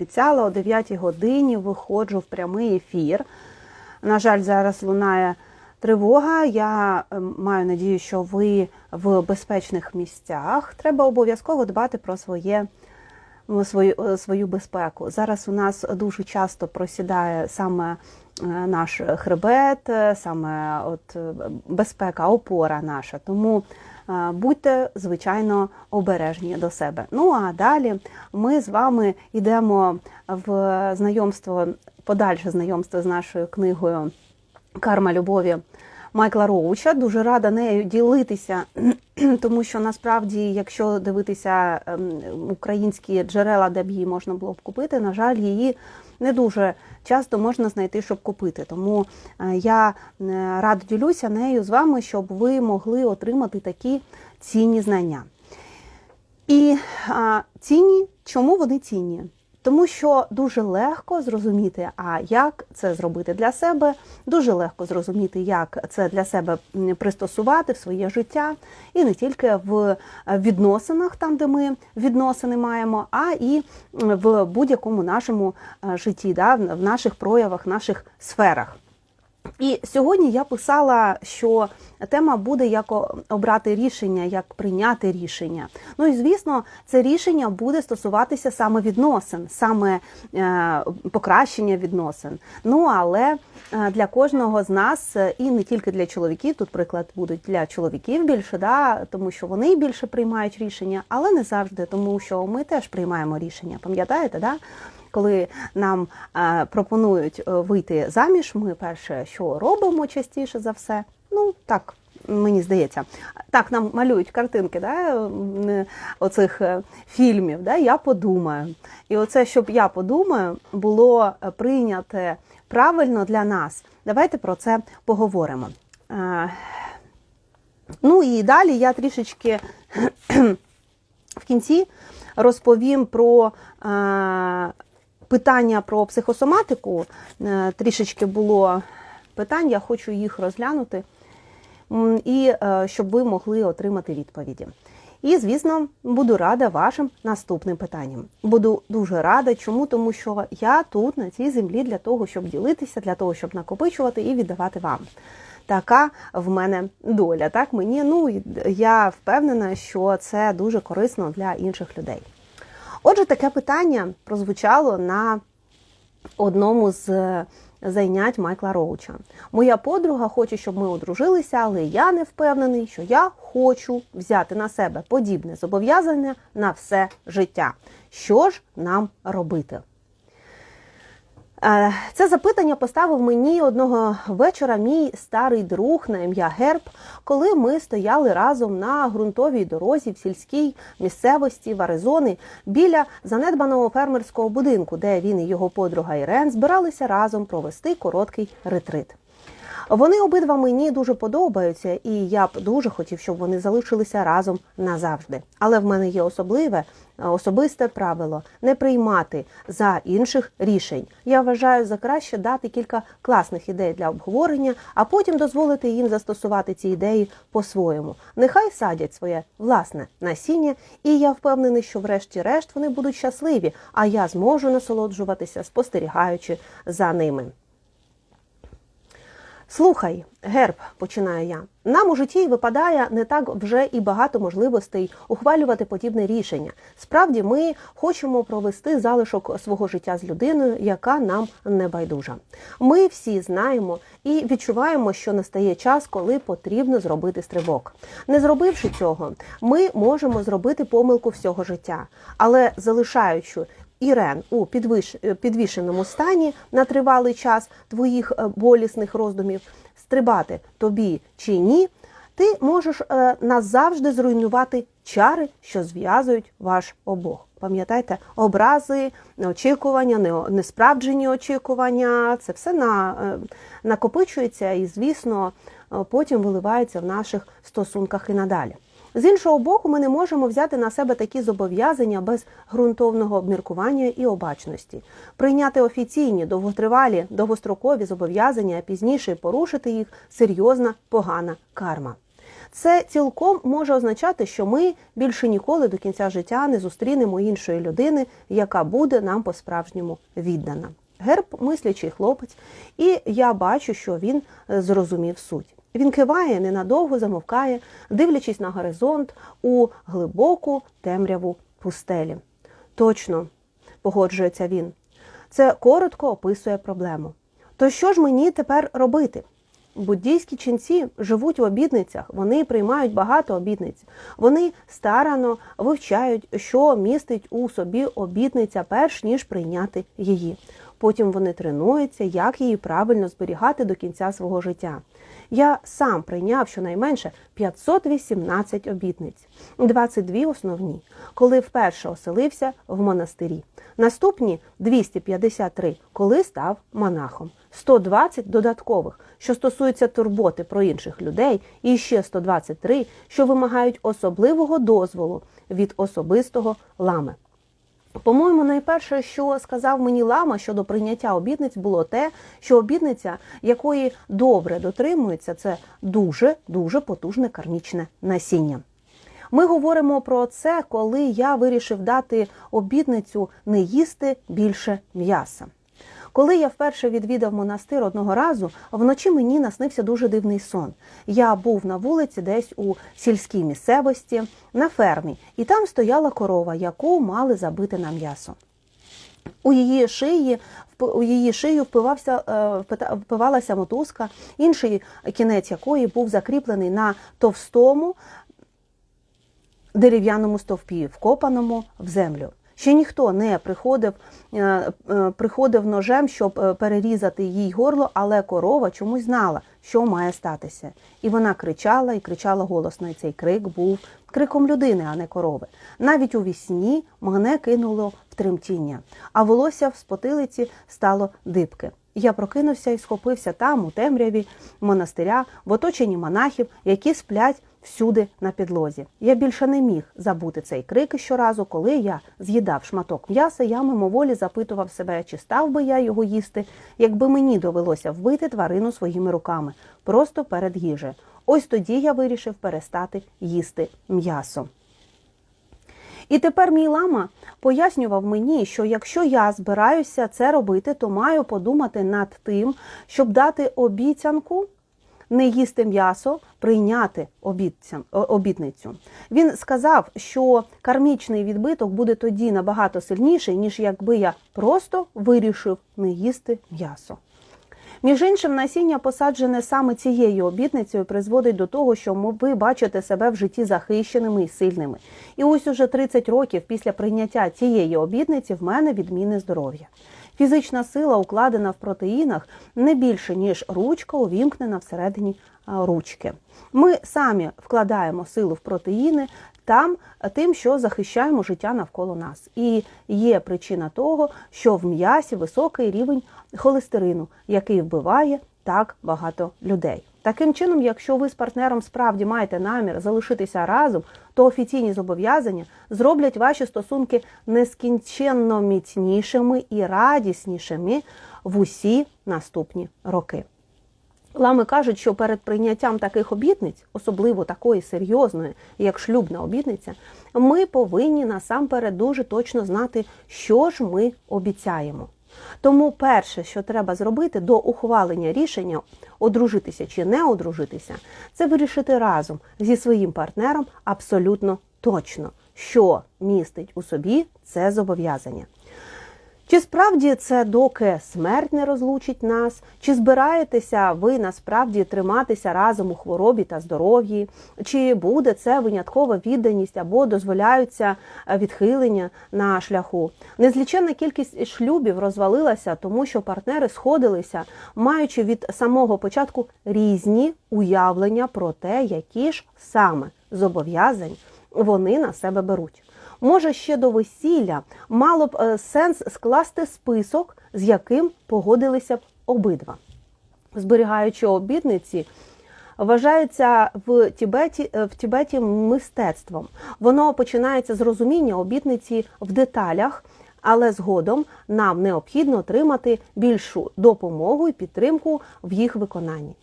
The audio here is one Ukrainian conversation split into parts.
Обіцяла о 9 годині виходжу в прямий ефір. На жаль, зараз лунає тривога. Я е, маю надію, що ви в безпечних місцях. Треба обов'язково дбати про своє. Свою, е, свою безпеку. Зараз у нас дуже часто просідає саме е, наш хребет, е, саме от безпека, опора наша. Тому будьте звичайно обережні до себе. Ну а далі ми з вами йдемо в знайомство, подальше знайомство з нашою книгою Карма любові Майкла Роуча. Дуже рада нею ділитися, тому що насправді, якщо дивитися ем, українські джерела, де б її можна було б купити, на жаль, її не дуже часто можна знайти, щоб купити. Тому е, я е, радо ділюся нею з вами, щоб ви могли отримати такі цінні знання. І а, цінні, чому вони цінні? Тому що дуже легко зрозуміти, а як це зробити для себе, дуже легко зрозуміти, як це для себе пристосувати в своє життя, і не тільки в е, відносинах, там де ми відносини маємо, а і в будь-якому нашому е, житті, да, в наших проявах, наших сферах. І сьогодні я писала, що тема буде як обрати рішення, як прийняти рішення. Ну і звісно, це рішення буде стосуватися саме відносин, саме е, покращення відносин. Ну але е, для кожного з нас, е, і не тільки для чоловіків, тут приклад будуть для чоловіків більше, да, тому що вони більше приймають рішення, але не завжди, тому що ми теж приймаємо рішення. Пам'ятаєте, да? Коли нам е, пропонують е, вийти заміж, ми перше, що робимо частіше за все. Ну так. Мені здається, так нам малюють картинки, да, оцих е, фільмів. Да, я подумаю. І оце, щоб я подумаю, було прийняте правильно для нас. Давайте про це поговоримо. Ну і далі я трішечки в кінці розповім про питання про психосоматику. Е, трішечки було питань, я хочу їх розглянути, і е, щоб ви могли отримати відповіді. І, звісно, буду рада вашим наступним питанням. Буду дуже рада. Чому? Тому що я тут, на цій землі, для того, щоб ділитися, для того, щоб накопичувати і віддавати вам. Така в мене доля. Так мені ну я впевнена, що це дуже корисно для інших людей. Отже, таке питання прозвучало на одному з е, зайнять Майкла Роуча. Моя подруга хоче, щоб ми одружилися, але я не впевнений, що я хочу взяти на себе подібне зобов'язання на все життя. Що ж нам робити? Е, Це запитання поставив мені одного вечора мій старий друг на ім'я Герб, коли ми стояли разом на ґрунтовій дорозі в сільській місцевості в Аризони біля занедбаного фермерського будинку, де він і його подруга Ірен збиралися разом провести короткий ретрит. Вони обидва мені дуже подобаються, і я б дуже хотів, щоб вони залишилися разом назавжди. Але в мене є особливе особисте правило не приймати за інших рішень. Я вважаю за краще дати кілька класних ідей для обговорення, а потім дозволити їм застосувати ці ідеї по-своєму. Нехай садять своє власне насіння, і я впевнений, що врешті-решт вони будуть щасливі, а я зможу насолоджуватися, спостерігаючи за ними. Слухай, герб, починаю я. Нам у житті випадає не так вже і багато можливостей ухвалювати подібне рішення. Справді, ми хочемо провести залишок свого життя з людиною, яка нам не байдужа. Ми всі знаємо і відчуваємо, що настає час, коли потрібно зробити стрибок. Не зробивши цього, ми можемо зробити помилку всього життя, але залишаючи Ірен у підвиш... підвішеному стані на тривалий час твоїх е, болісних роздумів, стрибати тобі чи ні, ти можеш е, назавжди зруйнувати чари, що зв'язують ваш обох. Пам'ятайте, образи, очікування, не- несправджені очікування це все на, е, накопичується і, звісно, е, потім виливається в наших стосунках і надалі. З іншого боку, ми не можемо взяти на себе такі зобов'язання без ґрунтовного обміркування і обачності, прийняти офіційні, довготривалі, довгострокові зобов'язання, а пізніше порушити їх серйозна погана карма. Це цілком може означати, що ми більше ніколи до кінця життя не зустрінемо іншої людини, яка буде нам по-справжньому віддана. Герб мислячий хлопець, і я бачу, що він е, зрозумів суть. Він киває, ненадовго замовкає, дивлячись на горизонт у глибоку темряву пустелі. Точно, погоджується він. Це коротко описує проблему. То що ж мені тепер робити? Буддійські ченці живуть в обідницях, вони приймають багато обідниць. Вони старано вивчають, що містить у собі обідниця, перш ніж прийняти її. Потім вони тренуються, як її правильно зберігати до кінця свого життя. Я сам прийняв щонайменше 518 обітниць, 22 основні, коли вперше оселився в монастирі. Наступні 253, коли став монахом, 120 додаткових, що стосуються турботи про інших людей, і ще 123, що вимагають особливого дозволу від особистого лами. По-моєму, найперше, що сказав мені лама щодо прийняття обідниць, було те, що обідниця, якої добре дотримується, це дуже дуже потужне кармічне насіння. Ми говоримо про це, коли я вирішив дати обідницю не їсти більше м'яса. Коли я вперше відвідав монастир одного разу, вночі мені наснився дуже дивний сон. Я був на вулиці, десь у сільській місцевості, на фермі, і там стояла корова, яку мали забити на м'ясо. У її шиї у її шию впивався, е, впивалася мотузка, інший кінець якої був закріплений на товстому дерев'яному стовпі, вкопаному в землю. Ще ніхто не приходив е, е, приходив ножем, щоб е, перерізати їй горло, але корова чомусь знала, що має статися. І вона кричала і кричала голосно. І цей крик був криком людини, а не корови. Навіть у вісні мене кинуло в тремтіння, а волосся в спотилиці стало дибки. Я прокинувся і схопився там, у темряві монастиря, в оточенні монахів, які сплять всюди на підлозі. Я більше не міг забути цей крик щоразу, коли я з'їдав шматок м'яса, я мимоволі запитував себе, чи став би я його їсти, якби мені довелося вбити тварину своїми руками, просто перед їжею. Ось тоді я вирішив перестати їсти м'ясо. І тепер мій лама пояснював мені, що якщо я збираюся це робити, то маю подумати над тим, щоб дати обіцянку не їсти м'ясо, прийняти обітницю. Він сказав, що кармічний відбиток буде тоді набагато сильніший, ніж якби я просто вирішив не їсти м'ясо. Між іншим, насіння, посаджене саме цією обітницею, призводить до того, що ви бачите себе в житті захищеними і сильними. І ось уже 30 років після прийняття цієї обітниці в мене відміни здоров'я. Фізична сила укладена в протеїнах не більше, ніж ручка увімкнена всередині ручки. Ми самі вкладаємо силу в протеїни там тим, що захищаємо життя навколо нас. І є причина того, що в м'ясі високий рівень холестерину, який вбиває так багато людей. Таким чином, якщо ви з партнером справді маєте намір залишитися разом, то офіційні зобов'язання зроблять ваші стосунки нескінченно міцнішими і радіснішими в усі наступні роки. Лами кажуть, що перед прийняттям таких обітниць, особливо такої серйозної, як шлюбна обітниця, ми повинні насамперед дуже точно знати, що ж ми обіцяємо. Тому перше, що треба зробити до ухвалення рішення одружитися чи не одружитися, це вирішити разом зі своїм партнером абсолютно точно, що містить у собі це зобов'язання. Чи справді це доки смерть не розлучить нас? Чи збираєтеся ви насправді триматися разом у хворобі та здоров'ї? Чи буде це виняткова відданість або дозволяються е, відхилення на шляху? Незліченна кількість шлюбів розвалилася, тому що партнери сходилися, маючи від самого початку різні уявлення про те, які ж саме зобов'язань вони на себе беруть. Може, ще до весілля мало б е, сенс скласти список, з яким погодилися б обидва. Зберігаючи обідниці, вважається в Тібеті е, в Тібеті мистецтвом. Воно починається з розуміння обітниці в деталях, але згодом нам необхідно отримати більшу допомогу і підтримку в їх виконанні.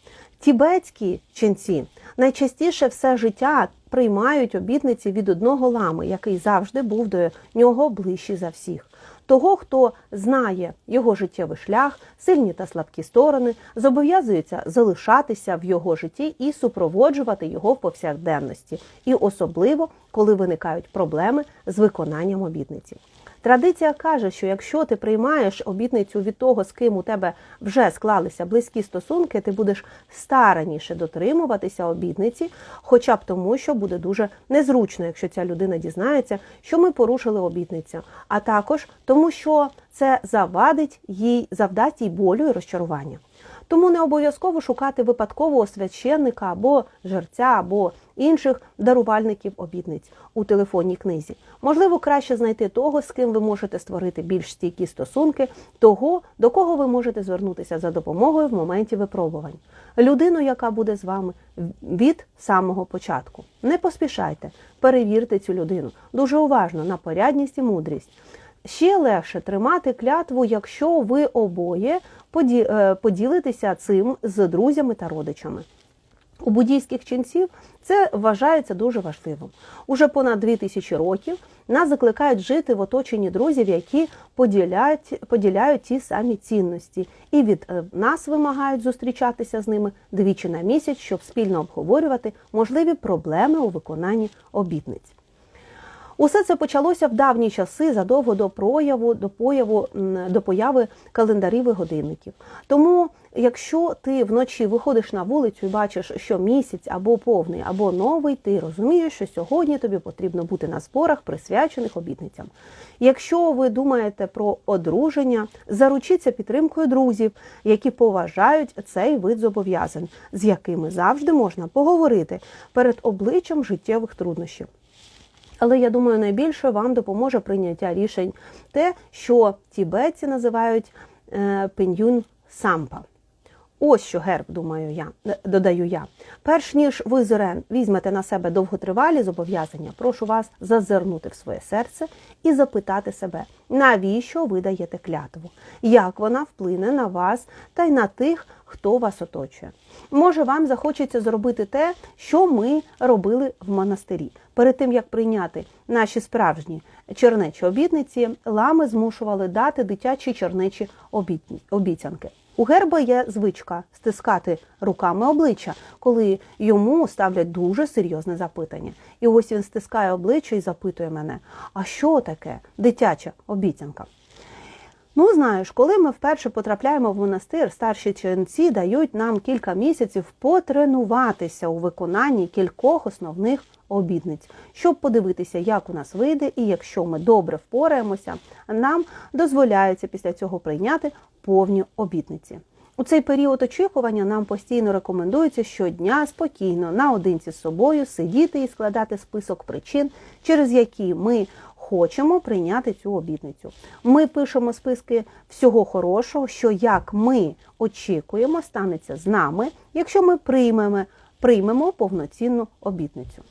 Тібетські ченці найчастіше все життя приймають обітниці від одного лами, який завжди був до нього ближчий за всіх. Того, хто знає його життєвий шлях, сильні та слабкі сторони, зобов'язується залишатися в його житті і супроводжувати його в повсякденності, і особливо коли виникають проблеми з виконанням обітниці. Традиція каже, що якщо ти приймаєш обітницю від того, з ким у тебе вже склалися близькі стосунки, ти будеш стараніше дотримуватися обітниці, хоча б тому, що буде дуже незручно, якщо ця людина дізнається, що ми порушили обітницю, а також тому, що це завадить їй, завдасть їй болю і розчарування. Тому не обов'язково шукати випадкового священника або жерця, або інших дарувальників обітниць у телефонній книзі. Можливо, краще знайти того, з ким ви можете створити більш стійкі стосунки, того, до кого ви можете звернутися за допомогою в моменті випробувань. Людину, яка буде з вами від самого початку. Не поспішайте, перевірте цю людину дуже уважно на порядність і мудрість. Ще легше тримати клятву, якщо ви обоє е, поділитеся цим з друзями та родичами. У буддійських ченців це вважається дуже важливим. Уже понад 2000 років нас закликають жити в оточенні друзів, які поділяють поділяють ті самі цінності, і від е, нас вимагають зустрічатися з ними двічі на місяць, щоб спільно обговорювати можливі проблеми у виконанні обітниць. Усе це почалося в давні часи задовго до прояву, до появу, до появи календарів і годинників. Тому, якщо ти вночі виходиш на вулицю і бачиш, що місяць або повний, або новий, ти розумієш, що сьогодні тобі потрібно бути на зборах, присвячених обітницям. Якщо ви думаєте про одруження, заручіться підтримкою друзів, які поважають цей вид зобов'язань, з якими завжди можна поговорити перед обличчям життєвих труднощів. Але я думаю, найбільше вам допоможе прийняття рішень те, що тібетці називають е, пенюн сампа. Ось що герб, думаю я, е, додаю я. Перш ніж ви зерен візьмете на себе довготривалі зобов'язання, прошу вас зазирнути в своє серце і запитати себе, навіщо ви даєте клятву, як вона вплине на вас та й на тих, хто вас оточує. Може, вам захочеться зробити те, що ми робили в монастирі. Перед тим як прийняти наші справжні чернечі обітниці, лами змушували дати дитячі чернечі обіцянки. У герба є звичка стискати руками обличчя, коли йому ставлять дуже серйозне запитання. І ось він стискає обличчя і запитує мене: а що таке дитяча обіцянка? Ну, знаєш, коли ми вперше потрапляємо в монастир, старші ченці дають нам кілька місяців потренуватися у виконанні кількох основних обідниць, щоб подивитися, як у нас вийде, і якщо ми добре впораємося, нам дозволяється після цього прийняти повні обітниці. У цей період очікування нам постійно рекомендується щодня спокійно наодинці з собою сидіти і складати список причин, через які ми хочемо прийняти цю обітницю. Ми пишемо списки всього хорошого, що як ми очікуємо, станеться з нами, якщо ми приймемо, приймемо повноцінну обітницю.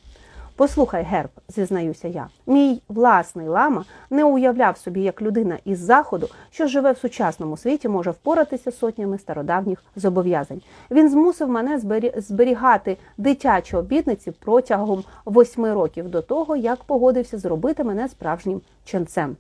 Послухай, герб, зізнаюся я. Мій власний лама не уявляв собі, як людина із заходу, що живе в сучасному світі, може впоратися сотнями стародавніх зобов'язань. Він змусив мене зберігати дитячі обітниці протягом восьми років до того, як погодився зробити мене справжнім ченцем.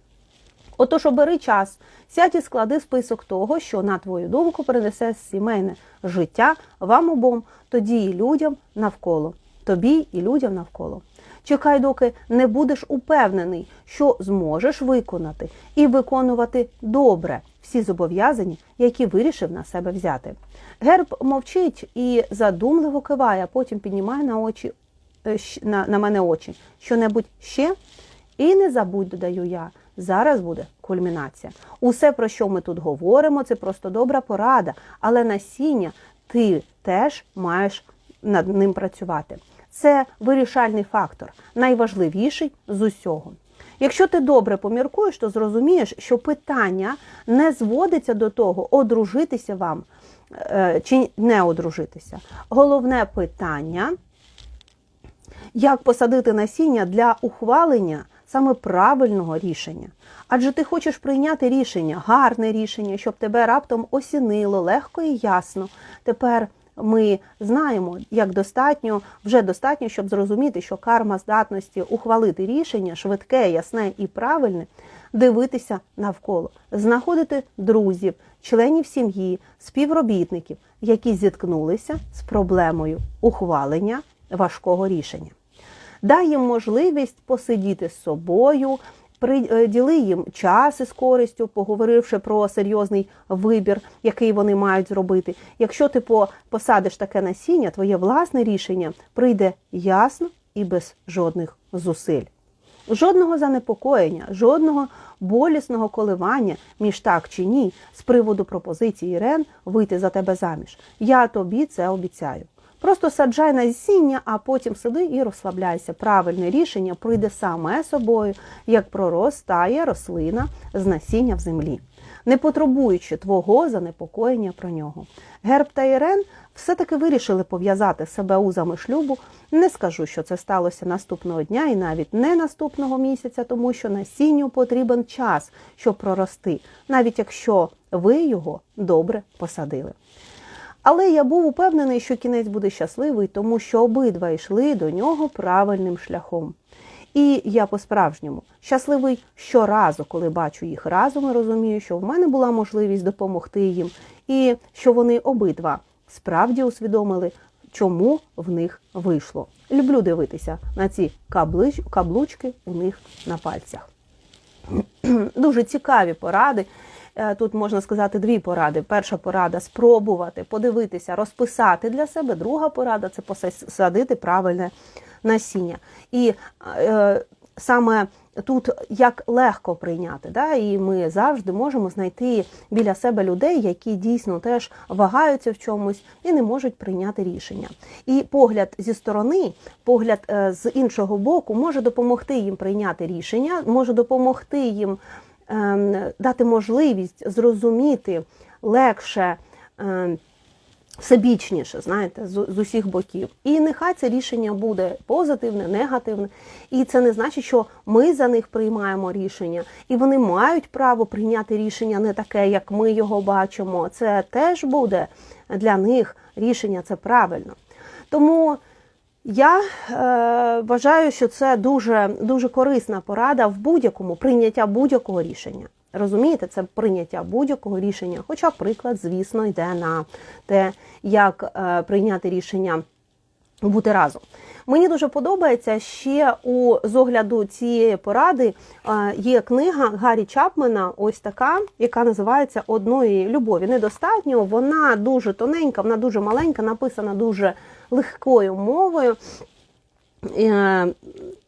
Отож, обери час, сядь і склади список того, що, на твою думку, принесе сімейне життя вам обом, тоді і людям навколо тобі і людям навколо. Чекай, доки не будеш упевнений, що зможеш виконати і виконувати добре всі зобов'язання, які вирішив на себе взяти. Герб мовчить і задумливо киває, а потім піднімає на очі е, на, на мене очі. Що-небудь ще? І не забудь, додаю я. Зараз буде кульмінація. Усе, про що ми тут говоримо, це просто добра порада, але насіння ти теж маєш над ним працювати це вирішальний фактор, найважливіший з усього. Якщо ти добре поміркуєш, то зрозумієш, що питання не зводиться до того, одружитися вам е, чи не одружитися. Головне питання, як посадити насіння для ухвалення саме правильного рішення. Адже ти хочеш прийняти рішення, гарне рішення, щоб тебе раптом осінило легко і ясно. Тепер ми знаємо, як достатньо, вже достатньо, щоб зрозуміти, що карма здатності ухвалити рішення швидке, ясне і правильне, дивитися навколо, знаходити друзів, членів сім'ї, співробітників, які зіткнулися з проблемою ухвалення важкого рішення. Дай їм можливість посидіти з собою, приділи їм час із користю, поговоривши про серйозний вибір, який вони мають зробити. Якщо ти посадиш таке насіння, твоє власне рішення прийде ясно і без жодних зусиль. Жодного занепокоєння, жодного болісного коливання між так чи ні з приводу пропозиції Ірен вийти за тебе заміж. Я тобі це обіцяю. Просто саджай насіння, а потім сиди і розслабляйся. Правильне рішення прийде саме собою, як проростає рослина з насіння в землі, не потребуючи твого занепокоєння про нього. Герб та Ірен все-таки вирішили пов'язати себе узами шлюбу. Не скажу, що це сталося наступного дня і навіть не наступного місяця, тому що насінню потрібен час, щоб прорости, навіть якщо ви його добре посадили. Але я був упевнений, що кінець буде щасливий, тому що обидва йшли до нього правильним шляхом. І я по-справжньому щасливий щоразу, коли бачу їх разом і розумію, що в мене була можливість допомогти їм, і що вони обидва справді усвідомили, чому в них вийшло. Люблю дивитися на ці каблич, каблучки у них на пальцях. Дуже цікаві поради. Е, Тут можна сказати дві поради. Перша порада спробувати, подивитися, розписати для себе. Друга порада це посадити правильне насіння. І е, саме тут як легко прийняти. Да? І ми завжди можемо знайти біля себе людей, які дійсно теж вагаються в чомусь і не можуть прийняти рішення. І погляд зі сторони, погляд е, з іншого боку, може допомогти їм прийняти рішення, може допомогти їм дати можливість зрозуміти легше. ем, всебічніше, знаєте, з, з усіх боків. І нехай це рішення буде позитивне, негативне. І це не значить, що ми за них приймаємо рішення, і вони мають право прийняти рішення не таке, як ми його бачимо. Це теж буде для них рішення, це правильно. Тому я е, вважаю, що це дуже, дуже корисна порада в будь-якому прийняття будь-якого рішення. Розумієте, це прийняття будь-якого рішення. Хоча приклад, звісно, йде на те, як е, прийняти рішення бути разом. Мені дуже подобається ще у з огляду цієї поради е, є книга Гаррі Чапмена, ось така, яка називається Одної любові. Недостатньо. Вона дуже тоненька, вона дуже маленька, написана дуже легкою мовою. Е,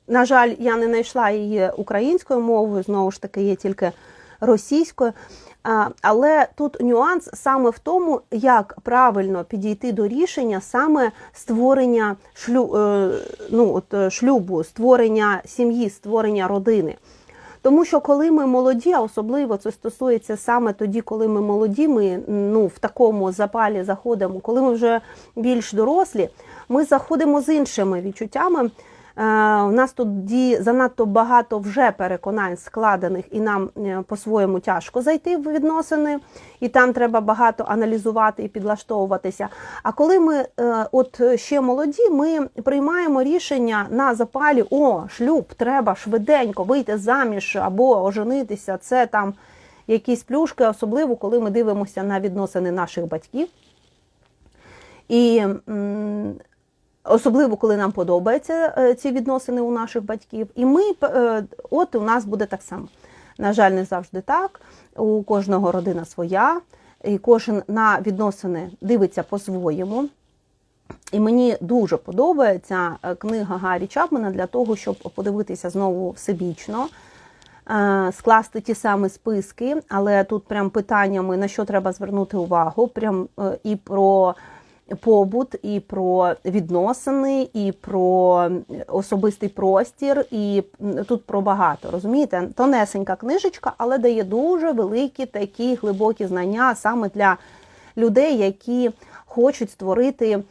На жаль, я не знайшла її українською мовою, знову ж таки, є тільки російською. Але тут нюанс саме в тому, як правильно підійти до рішення саме створення шлю, е, ну, от, е, шлюбу, створення сім'ї, створення родини. Тому що коли ми молоді, а особливо це стосується саме тоді, коли ми молоді, ми ну, в такому запалі заходимо, коли ми вже більш дорослі, ми заходимо з іншими відчуттями. Е, У нас тут ді занадто багато вже переконань складених, і нам е, по-своєму тяжко зайти в відносини, і там треба багато аналізувати і підлаштовуватися. А коли ми е, от ще молоді, ми приймаємо рішення на запалі: о, шлюб, треба швиденько вийти заміж або оженитися. Це там якісь плюшки, особливо коли ми дивимося на відносини наших батьків. І Особливо, коли нам подобаються е, ці відносини у наших батьків. І ми, е, от у нас буде так само. На жаль, не завжди так. У кожного родина своя, і кожен на відносини дивиться по-своєму. І мені дуже подобається е, книга Гаррі Чапмана для того, щоб подивитися знову всебічно, скласти ті самі списки, але тут прям питаннями, на що треба звернути увагу, прям і про побут, і про відносини, і про особистий простір, і тут про багато. Розумієте? Тонесенька книжечка, але дає дуже великі такі глибокі знання саме для людей, які хочуть створити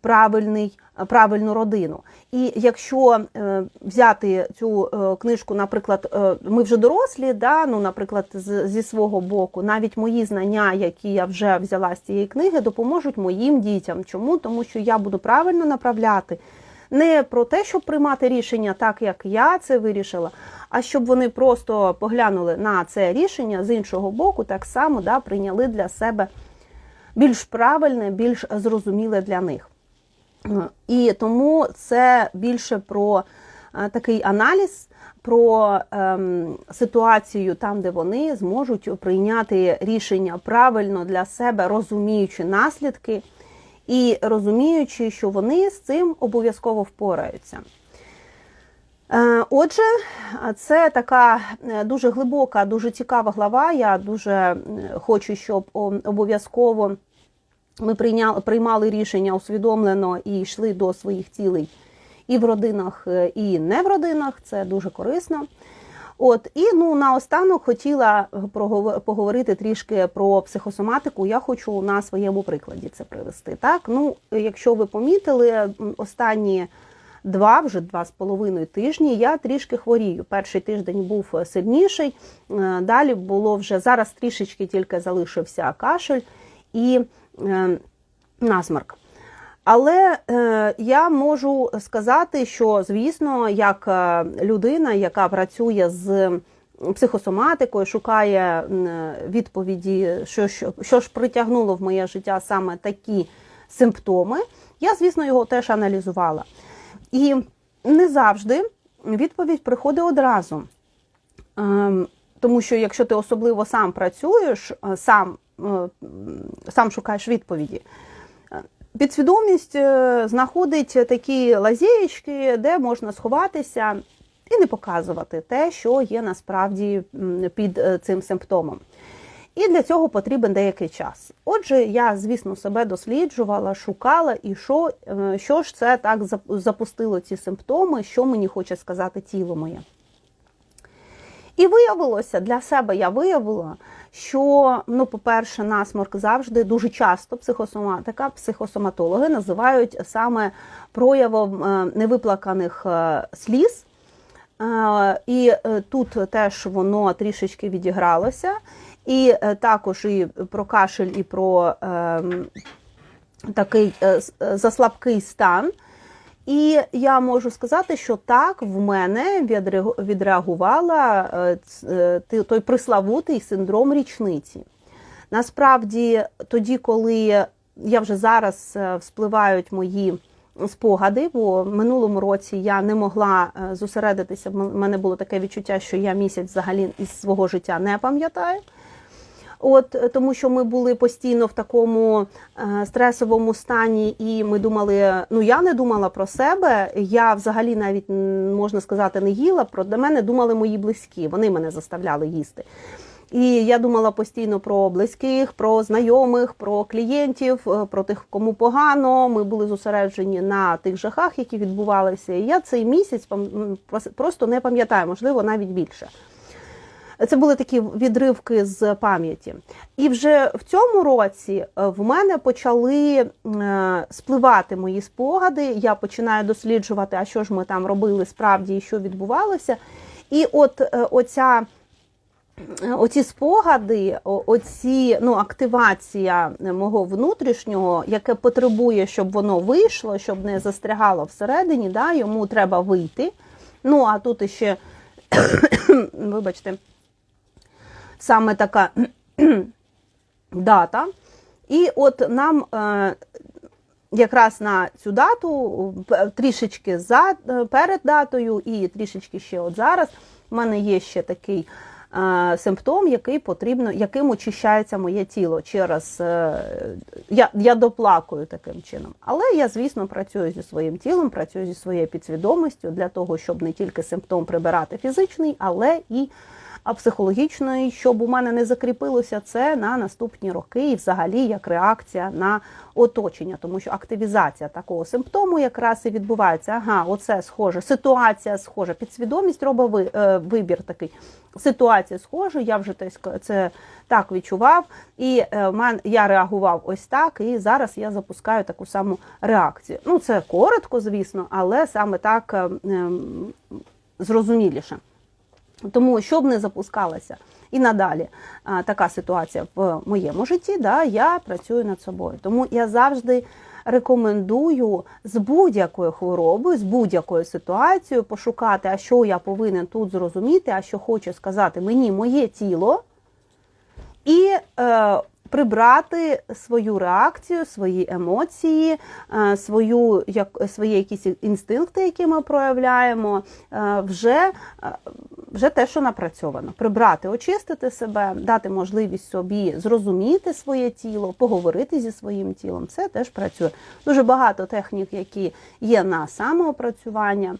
правильний, правильну родину. І якщо е, взяти цю е, книжку, наприклад, е, ми вже дорослі, да, ну, наприклад, зі свого боку, навіть мої знання, які я вже взяла з цієї книги, допоможуть моїм дітям. Чому? Тому що я буду правильно направляти. Не про те, щоб приймати рішення так, як я це вирішила, а щоб вони просто поглянули на це рішення з іншого боку, так само да, прийняли для себе більш правильне, більш зрозуміле для них. Е, І тому це більше про е, такий аналіз, про ем, ситуацію там, де вони зможуть прийняти рішення правильно для себе, розуміючи наслідки і розуміючи, що вони з цим обов'язково впораються. Е, Отже, це така дуже глибока, дуже цікава глава. Я дуже хочу, щоб обов'язково ми прийняли, приймали рішення усвідомлено і йшли до своїх цілей і в родинах, е, і не в родинах. Це дуже корисно. От і ну наостанок хотіла поговорити трішки про психосоматику. Я хочу на своєму прикладі це привести. Так, ну якщо ви помітили, останні два, вже два з половиною тижні я трішки хворію. Перший тиждень був е, сильніший, е, далі було вже зараз трішечки тільки залишився кашель і насморк. Але е, я можу сказати, що звісно, як е, людина, яка працює з психосоматикою, шукає відповіді, що, що, що ж притягнуло в моє життя саме такі симптоми, я, звісно, його теж аналізувала. І не завжди відповідь приходить одразу. Ем, Тому що якщо ти особливо сам працюєш, е, сам, е, сам шукаєш відповіді, е, підсвідомість е, знаходить такі лазєєчки, де можна сховатися і не показувати те, що є насправді під е, цим симптомом. І для цього потрібен деякий час. Отже, я, звісно, себе досліджувала, шукала, і що, е, що ж це так запустило ці симптоми, що мені хоче сказати тіло моє. І виявилося для себе, я виявила, що, ну, по-перше, насморк завжди дуже часто психосоматика, психосоматологи називають саме проявом е, невиплаканих е, сліз. Е, І тут теж воно трішечки відігралося. І також і про кашель, і про ем, такий заслабкий стан. І я можу сказати, що так в мене відреагувала е, е, той приславутий синдром річниці. Насправді, тоді, коли я вже зараз е, вспливають мої спогади, бо минулому році я не могла зосередитися. в мене було таке відчуття, що я місяць взагалі із свого життя не пам'ятаю. От е, тому, що ми були постійно в такому е, стресовому стані, і ми думали, ну я не думала про себе. Я взагалі навіть можна сказати не їла. Про мене думали мої близькі. Вони мене заставляли їсти. І я думала постійно про близьких, про знайомих, про клієнтів, е, про тих, кому погано. Ми були зосереджені на тих жахах, які відбувалися. І я цей місяць просто не пам'ятаю, можливо, навіть більше. Це були такі відривки з пам'яті. І вже в цьому році е, в мене почали е, спливати мої спогади. Я починаю досліджувати, а що ж ми там робили справді і що відбувалося. І от е, оця. Оці спогади, оці ну, активація мого внутрішнього, яке потребує, щоб воно вийшло, щоб не застрягало всередині, да, йому треба вийти. Ну, а тут іще, вибачте, саме така дата. І от нам е, якраз на цю дату, трішечки за, е, перед датою і трішечки ще от зараз, в мене є ще такий е, симптом, який потрібно, яким очищається моє тіло через. Е, я, я доплакую таким чином. Але я, звісно, працюю зі своїм тілом, працюю зі своєю підсвідомістю для того, щоб не тільки симптом прибирати фізичний, але і а психологічної, щоб у мене не закріпилося це на наступні роки, і взагалі як реакція на оточення, тому що активізація такого симптому якраз і відбувається. Ага, оце схоже, ситуація схожа, підсвідомість робить е, вибір такий. Ситуація схожа, я вже це так відчував, і е, я реагував ось так, і зараз я запускаю таку саму реакцію. Ну, це коротко, звісно, але саме так е, ем, зрозуміліше. Тому, щоб не запускалася і надалі а, така ситуація в моєму житті, да, я працюю над собою. Тому я завжди рекомендую з будь-якою хворобою, з будь-якою ситуацією пошукати, а що я повинен тут зрозуміти, а що хоче сказати мені моє тіло, і е, прибрати свою реакцію, свої емоції, е, свою, як, свої якісь інстинкти, які ми проявляємо, е, вже, е, вже те, що напрацьовано. Прибрати, очистити себе, дати можливість собі зрозуміти своє тіло, поговорити зі своїм тілом. Це теж працює. Дуже багато технік, які є на самоопрацювання.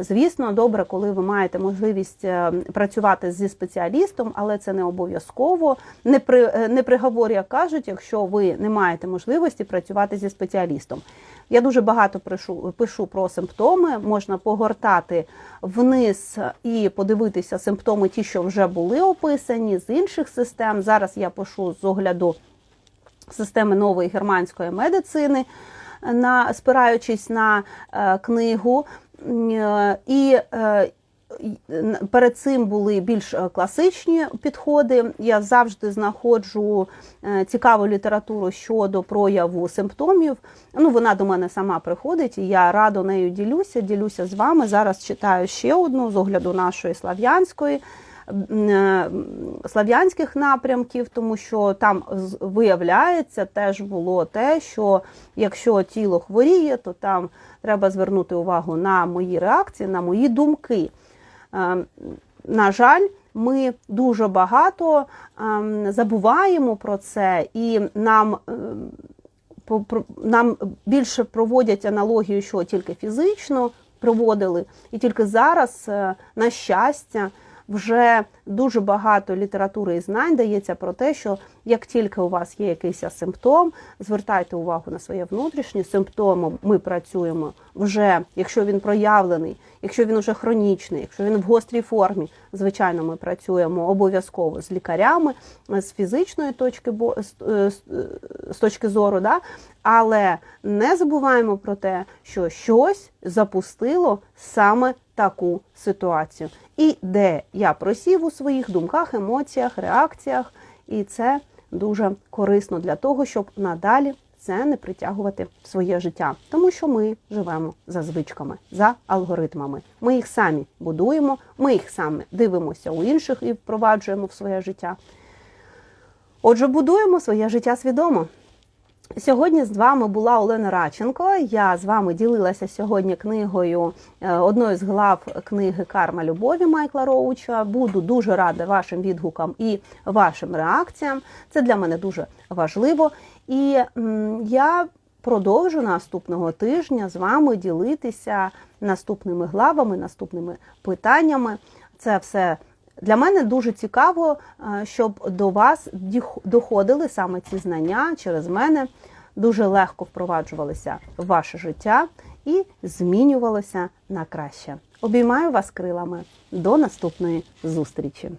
Звісно, добре, коли ви маєте можливість працювати зі спеціалістом, але це не обов'язково. Не при не приговор, як кажуть, якщо ви не маєте можливості працювати зі спеціалістом. Я дуже багато пишу, пишу про симптоми. Можна погортати вниз і подивитися симптоми, ті, що вже були описані з інших систем. Зараз я пишу з огляду системи нової германської медицини, на спираючись на е, книгу. Е, І е, перед цим були більш е, класичні підходи. Я завжди знаходжу е, цікаву літературу щодо прояву симптомів. Ну, вона до мене сама приходить, і я радо нею ділюся, ділюся з вами. Зараз читаю ще одну з огляду нашої слав'янської. е, Слав'янських напрямків, тому що там виявляється, теж було те, що якщо тіло хворіє, то там треба звернути увагу на мої реакції, на мої думки. Е, На жаль, ми дуже багато ем, забуваємо про це, і нам, ем, нам більше проводять аналогію, що тільки фізично проводили, і тільки зараз, е, на щастя, вже дуже багато літератури і знань дається про те, що як тільки у вас є якийсь симптом, звертайте увагу на своє внутрішнє симптомом. Ми працюємо вже, якщо він проявлений, якщо він вже хронічний, якщо він в гострій формі, звичайно, ми працюємо обов'язково з лікарями, з фізичної точки е, е, з точки зору, да? але не забуваємо про те, що щось запустило саме таку ситуацію. І де я просів у своїх думках, емоціях, реакціях, і це дуже корисно для того, щоб надалі це не притягувати в своє життя, тому що ми живемо за звичками, за алгоритмами. Ми їх самі будуємо, ми їх самі дивимося у інших і впроваджуємо в своє життя. Отже, будуємо своє життя свідомо. Сьогодні з вами була Олена Радченко. Я з вами ділилася сьогодні книгою е, одною з глав книги Карма любові Майкла Роуча. Буду дуже рада вашим відгукам і вашим реакціям. Це для мене дуже важливо. І я продовжу наступного тижня з вами ділитися наступними главами, наступними питаннями. Це все для мене дуже цікаво, е, щоб до вас доходили саме ці знання через мене, дуже легко впроваджувалися в ваше життя і змінювалося на краще. Обіймаю вас крилами. До наступної зустрічі!